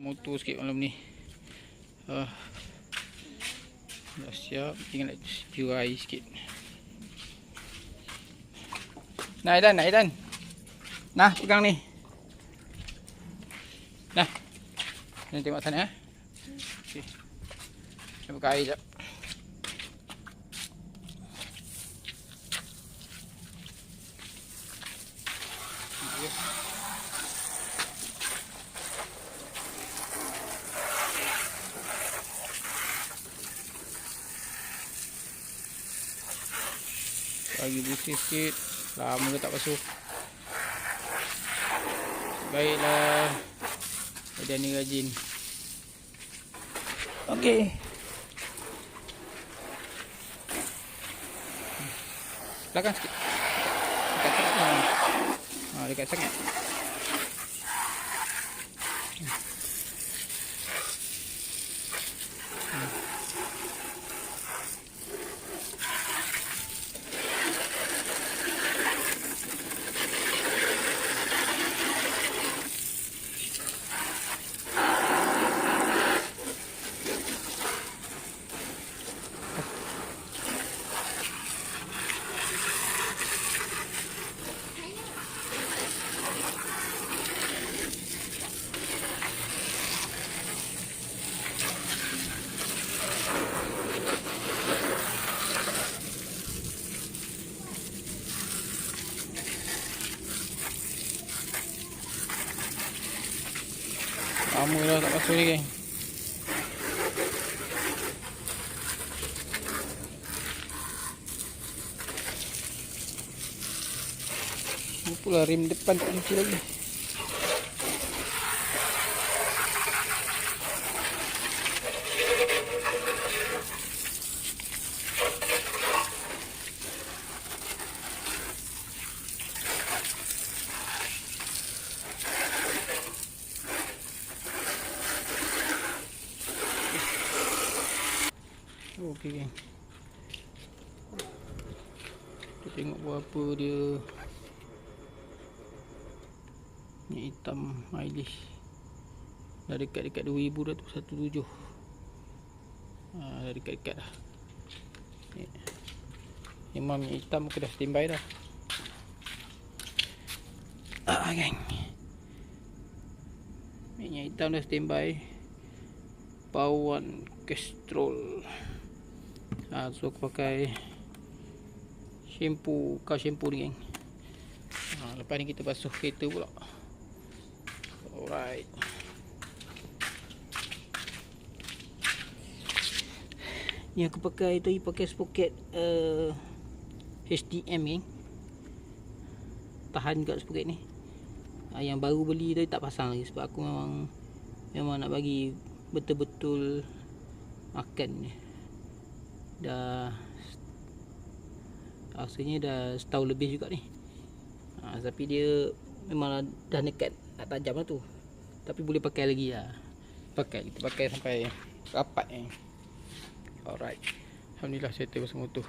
motor sikit malam ni. Uh, dah siap. Tinggal nak sepiu air sikit. Nah Aidan, nah Aidan. Nah pegang ni. Nah. Ni tengok sana eh. Okay. Saya buka air sekejap Bagi bersih sikit Lama ke tak basuh. Baiklah. Ada ni rajin. Okey. Belakang sikit. Dekat sangat ha, Dekat sangat Lama dah tak basuh ni geng. Ni pula rim depan tak lagi Okey geng. Kita tengok berapa dia ni hitam mileage. Dah dekat-dekat 2000 dah tu 17. Ha, dah dekat-dekat dah. Ni. Memang minyak hitam muka dah standby dah. Ah geng. Minyak hitam dah standby. Pawan Castrol. Ha, so aku pakai shampoo, kau shampoo ni geng. Ha, lepas ni kita basuh kereta pula. Alright. Ni aku pakai tu pakai sprocket uh, HDM geng. Tahan kat sprocket ni. Ha, yang baru beli tu tak pasang lagi sebab aku memang memang nak bagi betul-betul makan ni dah rasanya dah setahun lebih juga ni. Ha, tapi dia memang dah dekat nak tajam lah tu. Tapi boleh pakai lagi lah. Pakai kita pakai sampai rapat ni. Alright. Alhamdulillah settle pasal motor